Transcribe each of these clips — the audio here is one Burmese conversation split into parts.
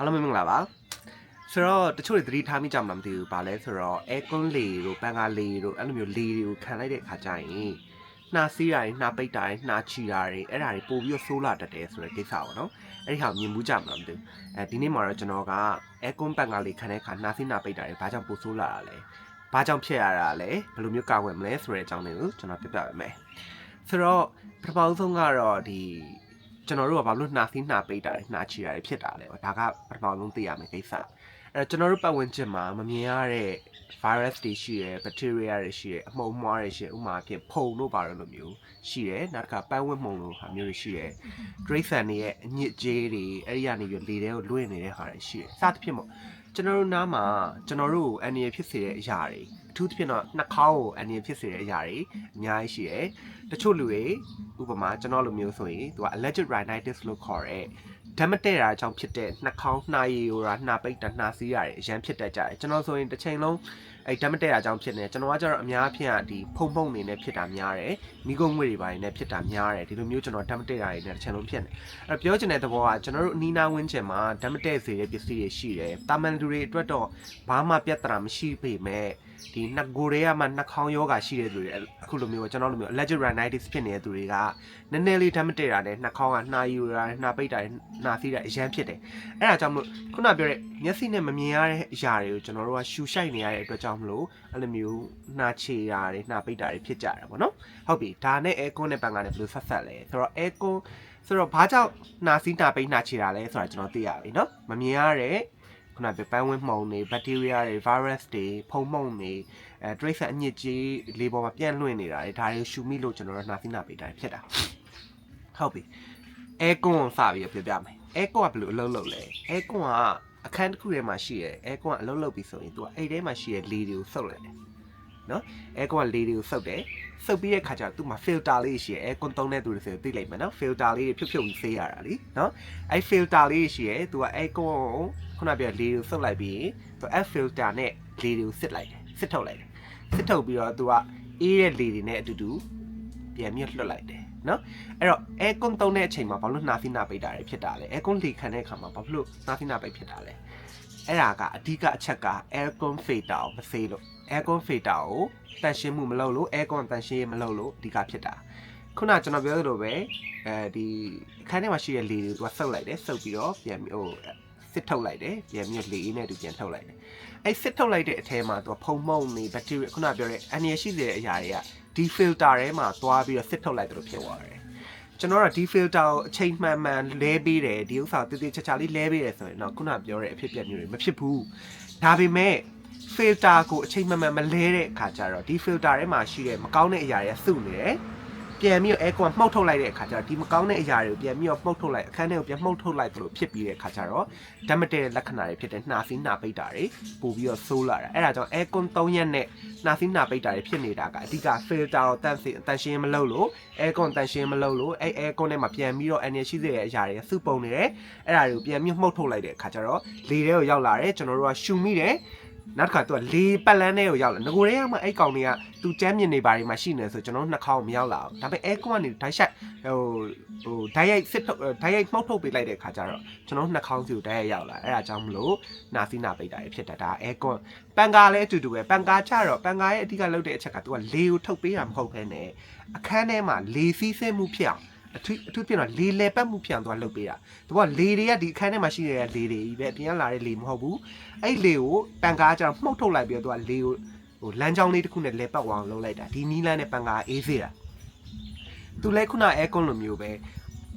အားလုံးပဲမင်္ဂလာပါဆိုတော့တချို့တွေသတိထားမိကြမှာမသိဘူးဗာလဲဆိုတော့ aircon လေတို့ပန်ကာလေတို့အဲ့လိုမျိုးလေတွေကိုခံလိုက်တဲ့အခါကျရင်နှာစီးတာတွေနှာပိတ်တာတွေနှာချီတာတွေအဲ့ဒါတွေပို့ပြီးတော့ဆိုးလာတတ်တယ်ဆိုတဲ့ကိစ္စပေါ့နော်အဲ့ဒီဟာကိုမြင်မှုကြမှာမသိဘူးအဲဒီနေ့မှာတော့ကျွန်တော်က aircon ပန်ကာလေခံတဲ့အခါနှာစီးနှာပိတ်တာတွေဘာကြောင့်ပို့ဆိုးလာတာလဲဘာကြောင့်ဖြစ်ရတာလဲဘယ်လိုမျိုးကာကွယ်မလဲဆိုတဲ့အကြောင်းတွေကိုကျွန်တော်ပြပြပေးမယ်ဆိုတော့ပထမဆုံးကတော့ဒီ ကျွန်တော်တို့ကဘာလို့နှာသီးနှာပိတ်တာတွေနှာချီတာတွေဖြစ်တာလဲဒါကပထမဆုံးသိရမယ့်ကိစ္စအဲ့တော့ကျွန်တော်တို့ပတ်ဝန်းကျင်မှာမမြင်ရတဲ့ virus တွေရှိရယ် bacteria တွေရှိရယ်အမှုန်မွှားတွေရှိရယ်ဥပမာအဖြစ်ဖုံတို့ပါတော့လိုမျိုးရှိတယ်နောက်တစ်ခါပန်းဝတ်မှုန်လိုဟာမျိုးတွေရှိရယ်ဒရိတ်ဆန်တွေရဲ့အညစ်အကြေးတွေအဲ့ဒီကနေပြီးလေထဲကိုလွင့်နေတဲ့ဟာတွေရှိရယ်စသဖြင့်ပေါ့ကျွန်တော်တို့နားမှာကျွန်တော်တို့ကိုအန်ရဖြစ်စေတဲ့အရာတွေအထူးသဖြင့်တော့နှာခေါင်းကိုအန်ရဖြစ်စေတဲ့အရာတွေအများကြီးရှိရယ်တချို့လူတွေဥပမာကျွန်တော်လိုမျိုးဆိုရင်သူက allergic rhinitis လို့ခေါ်တဲ့ဓာတ်မတည့်တာကြောင့်ဖြစ်တဲ့နှာခေါင်းနှာရည်ဟိုရာနှာပိတ်တာနှာစီးတာတွေအရန်ဖြစ်တတ်ကြတယ်ကျွန်တော်ဆိုရင်တစ်ချိန်လုံးအဲ့ဓာတ်မတည့်တာကြောင့်ဖြစ်နေကျွန်တော်ကကျတော့အများအပြားဒီဖုံဖုံနေနဲ့ဖြစ်တာများတယ်မိကုံးငွေတွေပါနေနဲ့ဖြစ်တာများတယ်ဒီလိုမျိုးကျွန်တော်ဓာတ်မတည့်တာတွေနဲ့တစ်ချိန်လုံးဖြစ်နေအဲ့တော့ပြောချင်တဲ့သဘောကကျွန်တော်တို့အနီးနားဝန်းကျင်မှာဓာတ်မတည့်စေတဲ့ပစ္စည်းတွေရှိတယ်တာမန်လူတွေအတွက်တော့ဘာမှပြဿနာမရှိပေမဲ့ ဒီနှကိုယ်တွေကမှနှာခေါင်းယောဂရှိတဲ့သူတွေအခုလိုမျိုးကျွန်တော်လိုမျိုး allergic rhinitis ဖြစ်နေတဲ့သူတွေကနည်းနည်းလေးဓာတ်မတည့်တာနဲ့နှာခေါင်းကနှာယူတာနှာပိတ်တာနှာစီးတာအရန်ဖြစ်တယ်အဲ့ဒါကြောင့်မလို့ခုနပြောတဲ့မျက်စိနဲ့မမြင်ရတဲ့အရာတွေကိုကျွန်တော်တို့ကရှူရှိုက်နေရတဲ့အတွက်ကြောင့်မလို့အဲ့လိုမျိုးနှာချေတာတွေနှာပိတ်တာတွေဖြစ်ကြတာပေါ့နော်ဟုတ်ပြီဒါနဲ့ aircon နဲ့ပန်ကနဲ့ဘယ်လိုဆက်ဆက်လဲဆိုတော့ aircon ဆိုတော့ဘာကြောင့်နှာစီးနှာပိတ်နှာချေတာလဲဆိုတာကျွန်တော်သိရပြီနော်မမြင်ရတဲ့ ခုနပြောပန်းဝင်းမှုန်တွေ bacteria တွေ virus တွေဖုံမှုန်တွေအဲတရိတ်ဆန်အညစ်အကြေးလေပေါ်မှာပြန့်လွင့်နေတာတွေဒါတွေကိုရှူမိလို့ကျွန်တော်တို့နှာစီးနှာပိတ်တာတွေဖြစ်တာဟုတ်ပြီ aircon ကိုစပြီးတော့ပြောပြမယ် aircon ကဘယ်လိုအလုပ်လုပ်လဲ aircon ကအခန်းတစ်ခုထဲမှာရှိရဲ aircon ကအလုပ်လုပ်ပြီးဆိုရင်သူကအဲ့ထဲမှာရှိရဲလေတွေကိုစုပ်လိုက်တယ်နော် aircon ကလေတွေကိုစုပ်တယ်စုပ်ပြီးတဲ့ခါကျတော့သူ့မှာ filter လေးရှိရဲ aircon သုံးတဲ့သူတွေဆိုရင်သိလိုက်မယ်နော် filter လေးတွေဖြုတ်ဖြုတ်ပြီးဆေးရတာလीနော်အဲ့ filter လေးရှိရဲသူက aircon ကို ခုနပြောလေတွေကိုစုပ်လိုက်ပြီးသူ air filter နဲ့လေတွေကိုစစ်လိုက်တယ်စစ်ထုတ်လိုက်တယ်စစ်ထုတ်ပြီးတော့သူကအေးတဲ့လေတွေနဲ့အတူတူပြန်မြတ်လွှတ်လိုက်တယ်နော်အဲ့တော့ aircon သုံးတဲ့အချိန်မှာဘာလို့နှာသီးနှာပိတ်တာတွေဖြစ်တာလဲ aircon လေခံတဲ့အခါမှာဘာလို့နှာသီးနှာပိတ်ဖြစ်တာလဲအဲ့ဒါကအဓိကအချက်က aircon filter ကိုမဆေးလို့ aircon filter ကိုတန်ရှင်းမှုမလုပ်လို့ aircon တန်ရှင်းရေးမလုပ်လို့အဓိကဖြစ်တာခုနကျွန်တော်ပြောသလိုပဲအဲဒီအခန်းထဲမှာရှိတဲ့လေတွေသူကဆုပ်လိုက်တယ်ဆုပ်ပြီးတော့ပြန်ပြီးဟို စစ်ထုတ်လိုက်တယ်ပြန်ပြီးလေအေးနဲ့သူပြန်ထုတ်လိုက်တယ်အဲ့စစ်ထုတ်လိုက်တဲ့အထဲမှာသူကဖုံမုံနေဘက်တီးရီးခုနပြောတဲ့အန်ရရှိတဲ့အရာတွေကဒီ filter ထဲမှာသွားပြီးတော့စစ်ထုတ်လိုက်တယ်လို့ဖြစ်သွားတယ်ကျွန်တော်ကဒီ filter ကိုအချိန်မှန်မှန်လဲပေးတယ်ဒီဥစ္စာတည်တည်ချာချာလေးလဲပေးတယ်ဆိုရင်တော့ခုနပြောတဲ့အဖြစ်အပျက်မျိုးတွေမဖြစ်ဘူးဒါပေမဲ့ filter ကိုအချိန်မှန်မှန်မလဲတဲ့အခါကျတော့ဒီ filter ထဲမှာရှိတဲ့မကောင်းတဲ့အရာတွေစုနေတယ် ပြန်ပြီးတော့ aircon မှုတ်ထုတ်လိုက်တဲ့အခါကျတော့ဒီမကောင်းတဲ့အရာတွေကိုပြန်ပြီးတော့မှုတ်ထုတ်လိုက်အခန်းထဲကိုပြန်မှုတ်ထုတ်လိုက်သလိုဖြစ်ပြီးတဲ့အခါကျတော့ဓာတ်မတည့်တဲ့လက္ခဏာတွေဖြစ်တဲ့နှာစီးနှာပိတ်တာတွေပို့ပြီးတော့ဆိုးလာတာအဲ့ဒါကြောင့် aircon 3ရက်နဲ့နှာစီးနှာပိတ်တာတွေဖြစ်နေတာကအဓိက filter ကိုတန့်စီတန့်ရှင်းမလုပ်လို့ aircon တန့်ရှင်းမလုပ်လို့အဲ့ aircon ထဲမှာပြန်ပြီးတော့ energy ရှိတဲ့အရာတွေစုပုံနေတယ်အဲ့ဒါတွေကိုပြန်ပြီးမှုတ်ထုတ်လိုက်တဲ့အခါကျတော့လေထဲကိုရောက်လာတယ်ကျွန်တော်တို့ကရှူမိတယ် နောက်တစ်ခါသူကလေပတ်လန်းထဲကိုရောက်လာငကိုတွေကမှအဲ့ကောင်တွေကသူကျမ်းမြင်နေပါတွေမှာရှိနေဆိုကျွန်တော်တို့နှာခေါင်းမရောက်လာဘူးဒါပေမဲ့ aircon ကနေဓာတ်ရှိုက်ဟိုဟိုဓာတ်ရိုက်စစ်ထုတ်ဓာတ်ရိုက်မှုတ်ထုတ်ပေးလိုက်တဲ့ခါကျတော့ကျွန်တော်တို့နှာခေါင်းစီကိုဓာတ်ရိုက်ရောက်လာအဲ့ဒါကြောင့်မလို့နာစီနာပိတ်တာဖြစ်တာဒါ aircon ပန်ကာလည်းအတူတူပဲပန်ကာချတော့ပန်ကာရဲ့အဓိကလုပ်တဲ့အချက်ကသူကလေကိုထုတ်ပေးတာမဟုတ်ဘဲနဲ့အခန်းထဲမှာလေစီးဆဲမှုဖြစ်အောင် အထူးအထူးပြင်တော့လေလေပတ်မှုဖြစ်အောင်သူကလုပ်ပေးတာသူကလေတွေကဒီအခန်းထဲမှာရှိနေတဲ့လေတွေကြီးပဲအပြင်ကလာတဲ့လေမဟုတ်ဘူးအဲ့လေကိုပန်ကာကျတော့မှုတ်ထုတ်လိုက်ပြီးတော့သူကလေကိုဟိုလမ်းကြောင်းလေးတစ်ခုနဲ့လေပတ်ဝအောင်လုပ်လိုက်တာဒီနီးလန်းနဲ့ပန်ကာအေးစေးတာသူလည်းခုနအဲကွန်လိုမျိုးပဲ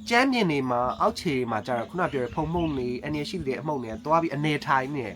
ကျမ်းမြင်နေမှာအောက်ခြေမှာကျတော့ခုနပြောရဖုံမှုန့်နေအနေရှိတဲ့အမှုန့်တွေကသွားပြီးအနေထိုင်နေ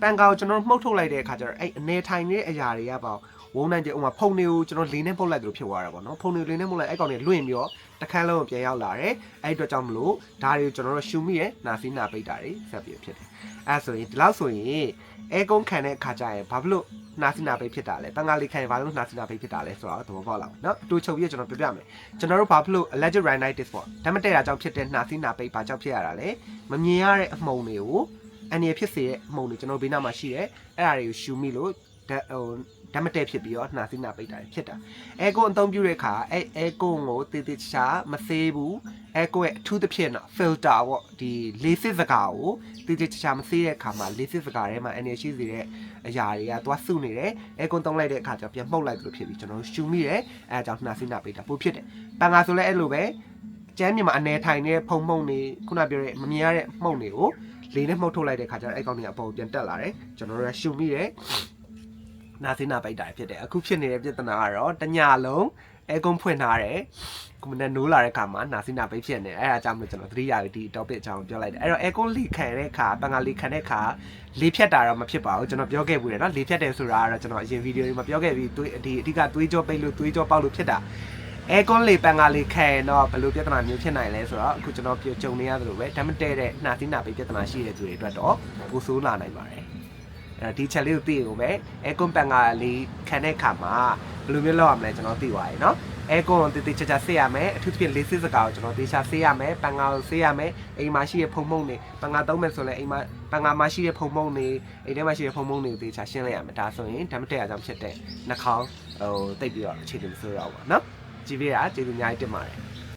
ပန်ကာကိုကျွန်တော်မှုတ်ထုတ်လိုက်တဲ့အခါကျတော့အဲ့အနေထိုင်နေတဲ့အရာတွေကပေါ့ ဝုန်းနိုင်တဲ့ဥမာဖုန်တွေကိုကျွန်တော်လေးနဲ့ပုတ်လိုက်သလိုဖြစ်သွားတာပေါ့နော်ဖုန်တွေကိုလေးနဲ့ပုတ်လိုက်အဲ့ကောင်တွေလွင့်ပြီးတော့တစ်ခန်းလုံးကိုပြန်ရောက်လာတယ်အဲ့အတွက်ကြောင့်မလို့ဒါတွေကိုကျွန်တော်တို့ရှူမိရဲ့နာစီနာပိတ်တာတွေဆက်ပြီးဖြစ်တယ်အဲ့ဆိုရင်ဒီလောက်ဆိုရင်အဲကုန်းခံတဲ့အခါကျရင်ဘာဖြစ်လို့နာစီနာပိတ်ဖြစ်တာလဲတန်ခါလေးခံရင်ဘာလို့နာစီနာပိတ်ဖြစ်တာလဲဆိုတော့သဘောပေါက်လာမယ်နော်အတူချုပ်ပြီးကျွန်တော်ပြပြမယ်ကျွန်တော်တို့ဘာဖြစ်လို့ allergic rhinitis ပေါ့ဓာတ်မတည့်တာကြောင့်ဖြစ်တဲ့နာစီနာပိတ်ဘာကြောင့်ဖြစ်ရတာလဲမမြင်ရတဲ့အမှုန်တွေကိုအန်ရဖြစ်စေတဲ့အမှုန်တွေကျွန်တော်ဘေးနားမှာရှိတယ်အဲ့ဒါတွေကိုရှူမိလို့ဓာတ် ဟိုဓဓာတ်မတည့်ဖြစ်ပြီးတော့နှာစီးနှာပိတ်တာတွေဖြစ်တာအဲကွန်အသုံးပြုတဲ့အခါအဲအဲကွန်ကိုတည်တည်ချာချာမသေးဘူးအဲကွန်ရဲ့အထူးသဖြင့်တော့ filter ပေါ့ဒီလေးစစ်စကားကိုတည်တည်ချာချာမသေးတဲ့အခါမှာလေးစစ်စကားထဲမှာ energy စီတဲ့အရာတွေကသွားစုနေတယ်အဲကွန်သုံးလိုက်တဲ့အခါကျပြန်မှုတ်လိုက်သလိုဖြစ်ပြီးကျွန်တော်တို့ရှူမိတယ်အဲအကြောင်းနှာစီးနှာပိတ်တာပို့ဖြစ်တယ်ပန်ငါဆိုလဲအဲ့လိုပဲကျမ်းမြန်မာအနေထိုင်နေတဲ့ဖုံမှုန့်နေခုနပြောတဲ့မမြင်ရတဲ့မှုန့်တွေကိုလေးနဲ့မှုတ်ထုတ်လိုက်တဲ့ခါကျတော့အဲ့ကောင်တွေအပေါ်ပြန်တက်လာတယ်ကျွန်တော်တို့ကရှုံမိတယ် နာစင်းနာပိတ်တာဖြစ်တယ်အခုဖြစ်နေတဲ့ပြဿနာကတော့တညလုံးအဲကုန်းဖွင့်ထားတယ်ကွန်မန်နိုးလာတဲ့ခါမှာနာစင်းနာပိတ်ဖြစ်နေတယ်အဲ့ဒါကြောင့်မလို့ကျွန်တော်သတိရပြီးဒီ topic အကြောင်းပြောလိုက်တယ်အဲ့တော့အဲကုန်းလေခံတဲ့ခါပန်ကလေခံတဲ့ခါလေဖြတ်တာတော့မဖြစ်ပါဘူးကျွန်တော်ပြောခဲ့ဘူးတယ်နော်လေဖြတ်တယ်ဆိုတာကတော့ကျွန်တော်အရင်ဗီဒီယိုတွေမှာပြောခဲ့ပြီးသွေးဒီအဓိကသွေးကြောပိတ်လို့သွေးကြောပေါက်လို့ဖြစ်တာအဲကွန်လေပန်ကလေးခံရင်တော့ဘယ်လိုပြဿနာမျိုးဖြစ်နိုင်လဲဆိုတော့အခုကျွန်တော်ပြောကြုံနေရသလိုပဲဓာတ်မတည့်တဲ့နှာသီးနှာပိတ်ပြဿနာရှိတဲ့သူတွေအတွက်တော့ပိုဆိုးလာနိုင်ပါတယ်အဲ့တော့ ဒီချက်လေးကိုသိရုံပဲ aircon ပန်ကလေးခံတဲ့ခါမှာဘယ်လိုမျိုးလုပ်ရမလဲကျွန်တော်သိပါရယ်နော်အဲကွန်တေးတေးချာချာဆေးရမယ်အထူးသဖြင့်လေးစစ်စကားကိုကျွန်တော်တေးချာဆေးရမယ်ပန်ငါကိုဆေးရမယ်အိမ်မှာရှိတဲ့ဖုံဖုံတွေပန်ငါသုံးမယ်ဆိုလည်းအိမ်မှာပန်ငါမှာရှိတဲ့ဖုံဖုံတွေအိမ်ထဲမှာရှိတဲ့ဖုံဖုံတွေကိုတေးချာရှင်းလိုက်ရမယ်ဒါဆိုရင်ဓာတ်မတက်ရအောင်ဖြစ်တဲ့နှာခေါင်းဟိုတိတ်ပြီးတော့အခြေအနေမဆိုးရအောင်ပါနော်ကြည့်ပေးတာကျေးဇူးအများကြီးတင်ပါတယ်